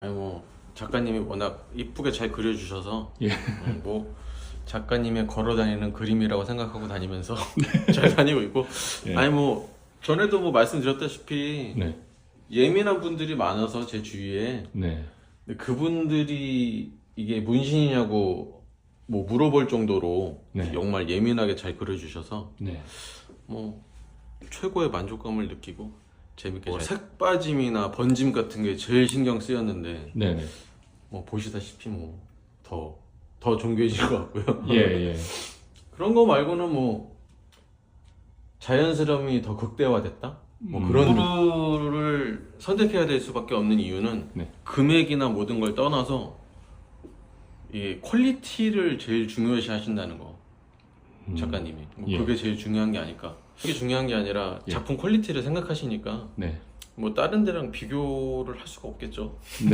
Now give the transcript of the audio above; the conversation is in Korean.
아니 뭐 작가님이 워낙 이쁘게 잘 그려주셔서 예. 음, 뭐 작가님의 걸어다니는 그림이라고 생각하고 다니면서 잘 다니고 있고 예. 아니 뭐 전에도 뭐 말씀드렸다시피 네. 예민한 분들이 많아서 제 주위에 네. 근데 그분들이 이게 문신이냐고 뭐 물어볼 정도로 네. 정말 예민하게 잘 그려주셔서 네. 뭐 최고의 만족감을 느끼고 재밌게 뭐 색빠짐이나 번짐 같은 게 제일 신경 쓰였는데 네. 네. 뭐 보시다시피 뭐 더 더 정교해진 것 같고요. 예, 예. 그런 거 말고는 뭐 자연스러움이 더 극대화됐다. 뭐 음. 그런 부를 선택해야 될 수밖에 없는 이유는 네. 금액이나 모든 걸 떠나서 이 퀄리티를 제일 중요시 하신다는 거 음. 작가님이 뭐 예. 그게 제일 중요한 게 아닐까. 그게 중요한 게 아니라 예. 작품 퀄리티를 생각하시니까 네. 뭐 다른 데랑 비교를 할 수가 없겠죠.